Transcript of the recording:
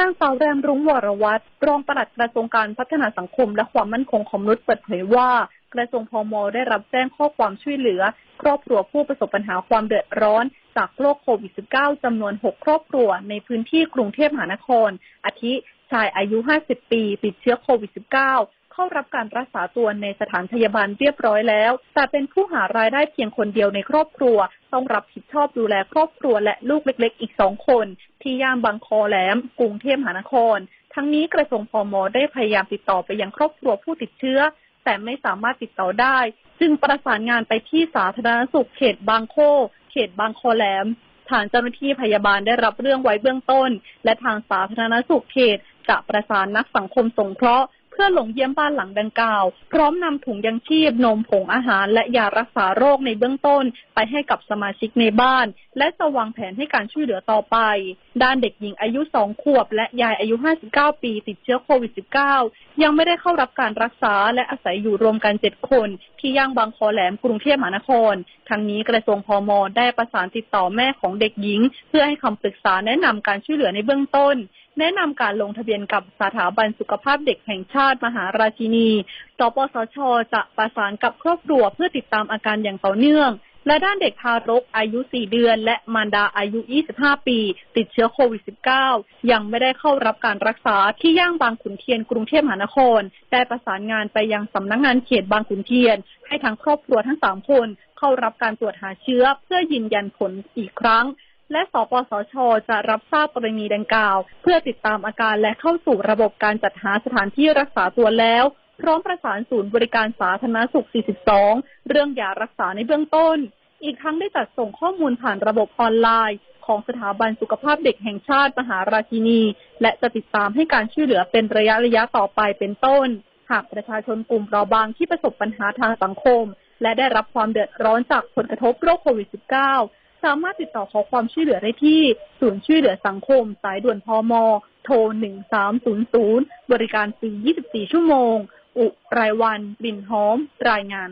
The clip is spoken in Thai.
นางสาวแรมรุ้งวรวัตรรองปลัดกระทรวงการพัฒนาสังคม และความมั่นคงของมนุษย์เปิดเผยว่า กระทรวงพมได้รับแจ้งข้อความช่วยเหลือ ครอบครัวผู้ประสบปัญหาความเดือดร้อน จากโรคโควิด -19 จำนวน 6 ครอบครัวในพื้นที่กรุงเทพมหานคร อาทิชายอายุ 50 ปี ติดเชื้อโควิด -19 เข้ารับการรักษาตัวในสถานพยาบาลเรียบร้อยแล้ว แต่เป็นผู้หารายได้เพียงคนเดียวในครอบครัว ต้องรับผิดชอบดูแลครอบครัวและลูกเล็ก ๆ อีกสองคน ที่ย่านบางคอแหลมกรุงเทพมหานคร ทั้งนี้กระทรวงพมได้พยายามติดต่อไปยังครอบครัวผู้ติดเชื้อ แต่ไม่สามารถติดต่อได้ จึงประสานงานไปที่สาธารณสุขเขตบางโค เขตบางคอแหลมทางเจ้าหน้าที่พยาบาลได้รับเรื่องไว้เบื้องต้น และทางสาธารณสุขเขตจะประสานนักสังคมสงเคราะห์ เพื่อหลงเยี่ยมบ้านหลังดังกล่าว พร้อมนำถุงยังชีพ นมผงอาหาร และยารักษาโรคในเบื้องต้น ไปให้กับสมาชิกในบ้าน และจะวางแผนให้การช่วยเหลือต่อไป ด้านเด็กหญิงอายุ 2 ขวบ และยายอายุ 59 ปี ติดเชื้อโควิด -19 ยังไม่ได้เข้ารับการรักษาและอาศัยอยู่รวมกัน 7 คน ที่ย่างบางคอแหลมกรุงเทพมหานครทั้งนี้กระทรวงพมได้ประสานติดต่อแม่ของเด็กหญิง เพื่อให้คำปรึกษาแนะนำการช่วยเหลือในเบื้องต้น แนะนำการลงทะเบียนกับสถาบันสุขภาพเด็กแห่งชาติมหาราชินี สปสช จะประสานกับครอบครัวเพื่อติดตามอาการอย่างต่อเนื่อง และด้านเด็กทารกอายุ 4 เดือน และมารดาอายุ 25 ปี ติดเชื้อโควิด -19 ยังไม่ได้เข้ารับการรักษาที่ย่างบางขุนเทียนกรุงเทพมหานคร ได้ประสานงานไปยังสำนักงงานเขตบางขุนเทียน ให้ทั้งครอบครัวทั้ง 3 คน เข้ารับการตรวจหาเชื้อเพื่อยืนยันผลอีกครั้ง และสปสช จะรับทราบกรณีดังกล่าว เพื่อติดตามอาการและเข้าสู่ระบบการจัดหาสถานที่รักษาตัวแล้ว พร้อมประสานศูนย์บริการสาธารณสุข 42 เรื่องยารักษาในเบื้องต้น อีกทั้งได้จัดส่งข้อมูลผ่านระบบออนไลน์ของสถาบันสุขภาพเด็กแห่งชาติมหาราชินี และจะติดตามให้การช่วยเหลือเป็นระยะระยะต่อไปเป็นต้น หากประชาชนกลุ่มเปราะบางที่ประสบปัญหาทางสังคม และได้รับความเดือดร้อนจากผลกระทบโรคโควิด -19 สามารถติดต่อขอความช่วยเหลือได้ที่ ศูนย์ช่วยเหลือสังคม สายด่วนพมโทร 1300 บริการฟรี 24 ชั่วโมง อุไรวัน บินหอม รายงาน